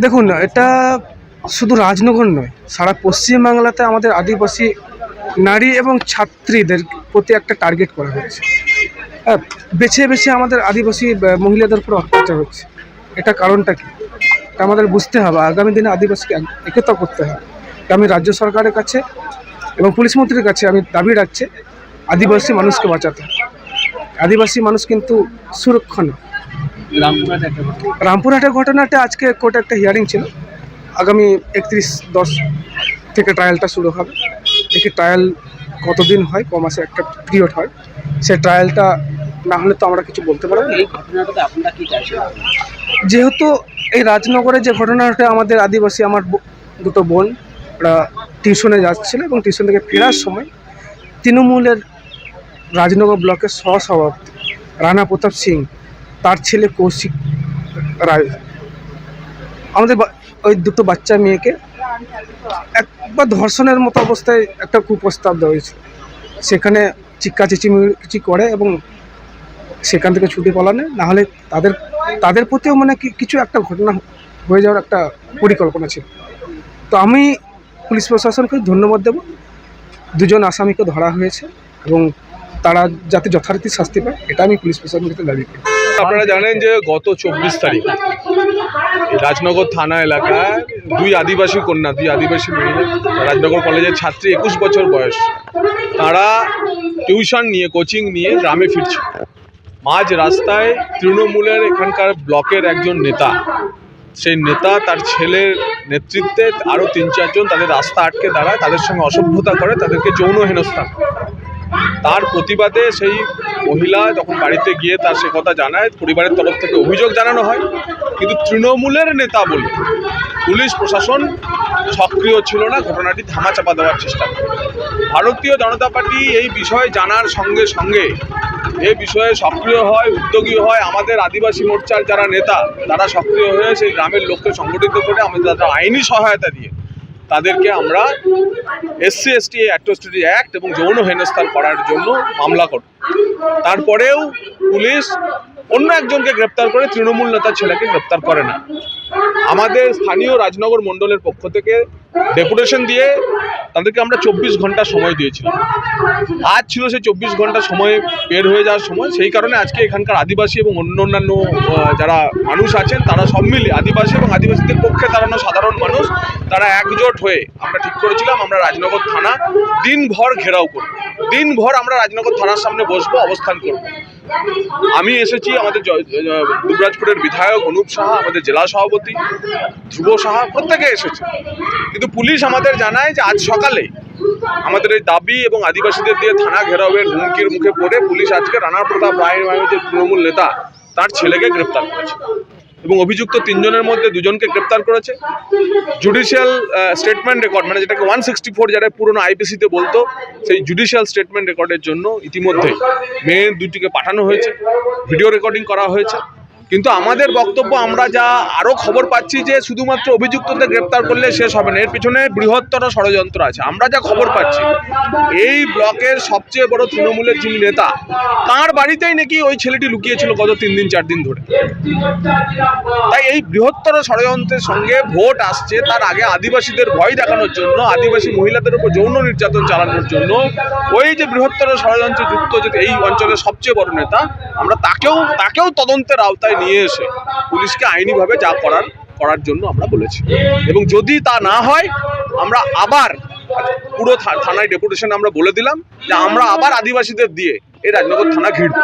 দেখুন, এটা শুধু রাজনগর নয়, সারা পশ্চিমবাংলাতে আমাদের আদিবাসী নারী এবং ছাত্রীদের প্রতি একটা টার্গেট করা হচ্ছে। বেছে বেছে আমাদের আদিবাসী মহিলাদের উপর অত্যাচার হচ্ছে। এটা কারণটা কি? এটা আমাদের বুঝতে হবে। আগামী দিনে আদিবাসীকে এক- একতা করতে হবে। আমি রাজ্য সরকারের কাছে এবং পুলিশ মন্ত্রীর কাছে আমি দাবি রাখছি, আদিবাসী মানুষকে বাঁচাতে। আদিবাসী মানুষ কিন্তু সুরক্ষা না রামপুরহাটের ঘটনাটা আজকে কোর্টে একটা হিয়ারিং ছিল। আগামী একত্রিশ দশ থেকে ট্রায়ালটা শুরু হবে। দেখি ট্রায়াল কতদিন হয় ক মাসে একটা পিরিয়ড হয়। সেই ট্রায়ালটা না হলে তো আমরা কিছু বলতে পারব যেহেতু এই রাজনগরে যে ঘটনাটা আমাদের আদিবাসী আমার দুটো বোন ওরা টিউশনে যাচ্ছিল এবং টিউশন থেকে ফেরার সময় তৃণমূলের রাজনগর ব্লকের সহসভাপতি রানা প্রতাপ সিং তার ছেলে কৌশিক রায়। আমাদের ওই দুটো বাচ্চা মেয়েকে একবার ধর্ষণের মতো অবস্থায় একটা কুপ্রস্তাব দেওয়া হয়েছিল সেখানে চিক্কা চেঁচিমেচি করে এবং সেখান থেকে ছুটি পালানে না হলে তাদের তাদের প্রতিও মানে কিছু একটা ঘটনা হয়ে যাওয়ার একটা পরিকল্পনা ছিল। তো আমি পুলিশ প্রশাসনকে ধন্যবাদ দেব। দুজন আসামিকে ধরা হয়েছে এবং তারা যাতে যথারীতি শাস্তি পায়, এটা আমি পুলিশ প্রশাসনের কাছে দাবি করি। আপনারা জানেন যে গত চব্বিশ তারিখ রাজনগর থানা এলাকায় দুই আদিবাসী কন্যা, দুই আদিবাসী মেয়ে, রাজনগর কলেজের ছাত্রী, একুশ বছর বয়স তারা টিউশন নিয়ে, কোচিং নিয়ে গ্রামে ফিরছে মাঝ রাস্তায় তৃণমূলের এখানকার ব্লকের একজন নেতা, সেই নেতা তার ছেলের নেতৃত্বে আরও তিন চারজন তাদের রাস্তা আটকে দাঁড়ায়, তাদের সঙ্গে অসভ্যতা করে তাদেরকে যৌন হেনস্থা। তার প্রতিবাদে সেই মহিলা যখন বাড়িতে গিয়ে তার সে কথা জানায়, পরিবারের তরফ থেকে অভিযোগ জানানো হয়। কিন্তু তৃণমূলের নেতা বলে পুলিশ প্রশাসন সক্রিয় ছিল না, ঘটনাটি ধামাচাপা দেওয়ার চেষ্টা করে। ভারতীয় জনতা পার্টি এই বিষয়ে জানার সঙ্গে সঙ্গে এ বিষয়ে সক্রিয় হয়, উদ্যোগী হয় আমাদের আদিবাসী মোর্চার যারা নেতা, তারা সক্রিয় হয়ে সেই গ্রামের লোককে সংগঠিত করে আমাদের তাদের আইনি সহায়তা দিয়ে তাদেরকে আমরা এসসি এসটি অ্যাট্রোসিটি অ্যাক্ট এবং যৌন হেনস্থান করার জন্য মামলা করি তারপরেও পুলিশ অন্য একজনকে গ্রেপ্তার করে তৃণমূল নেতার ছেলেকে গ্রেপ্তার করে না। আমাদের স্থানীয় রাজনগর মণ্ডলের পক্ষ থেকে ডেপুটেশন দিয়ে তাদেরকে আমরা চব্বিশ ঘণ্টা সময় দিয়েছিলাম। আজ ছিল সেই চব্বিশ ঘণ্টা সময় বের হয়ে যাওয়ার সময়। সেই কারণে আজকে এখানকার আদিবাসী এবং অন্য অন্যান্য যারা মানুষ আছেন, তারা সব মিলে আদিবাসী এবং আদিবাসীদের পক্ষে দাঁড়ানো সাধারণ মানুষ, তারা একজোট হয়ে আমরা ঠিক করেছিলাম, আমরা রাজনগর থানা দিনভর ঘেরাও করব। দিনভর আমরা রাজনগর থানার সামনে বসবো, অবস্থান করব। আমি এসেছি আমাদের দুবরাজপুরের বিধায়ক অনুপ সাহা, আমাদের জেলা সভাপতি ধ্রুব সাহা প্রত্যেকে এসেছে। কিন্তু পুলিশ আমাদের জানায় যে আজ সকালে আমাদের এই দাবি এবং আদিবাসীদের দিয়ে থানা ঘেরাওয়ের হুমকির মুখে পড়ে পুলিশ আজকে রানা প্রতাপ রায় যে তৃণমূল নেতা, তার ছেলেকে গ্রেপ্তার করেছে। এবং অভিযুক্ত তিনজনের মধ্যে দুজনকে গ্রেপ্তার করেছে। জুডিশিয়াল স্টেটমেন্ট রেকর্ড মানে যেটাকে ওয়ান সিক্সটি ফোর যারা পুরনো আইপিসিতে বলতো, সেই জুডিশিয়াল স্টেটমেন্ট রেকর্ডের জন্য ইতিমধ্যে মেয়ে দুটিকে পাঠানো হয়েছে। ভিডিও রেকর্ডিং করা হয়েছে। কিন্তু আমাদের বক্তব্য আমরা যা আরও খবর পাচ্ছি যে শুধুমাত্র অভিযুক্তদের গ্রেপ্তার করলে শেষ হবে না। এর পিছনে বৃহত্তর ষড়যন্ত্র আছে। আমরা যা খবর পাচ্ছি, এই ব্লকের সবচেয়ে বড় তৃণমূলের যিনি নেতা, তার বাড়িতেই নাকি ওই ছেলেটি লুকিয়েছিল গত তিন দিন, চার দিন ধরে। তাই এই বৃহত্তর ষড়যন্ত্রের সঙ্গে ভোট আসছে, তার আগে আদিবাসীদের ভয় দেখানোর জন্য, আদিবাসী মহিলাদের উপর যৌন নির্যাতন চালানোর জন্য, ওই যে বৃহত্তর ষড়যন্ত্রে যুক্ত যে এই অঞ্চলের সবচেয়ে বড় নেতা, আমরা তাকেও তাকেও তদন্তের আওতায় নিয়ে এসে পুলিশকে আইনিভাবে যা করার করার জন্য আমরা বলেছি। এবং যদি তা না হয়, আমরা আবার পুরো থানায় ডেপুটেশন আমরা বলে দিলাম যে আমরা আবার আদিবাসীদের দিয়ে এই রাজনগর থানা ঘিরব।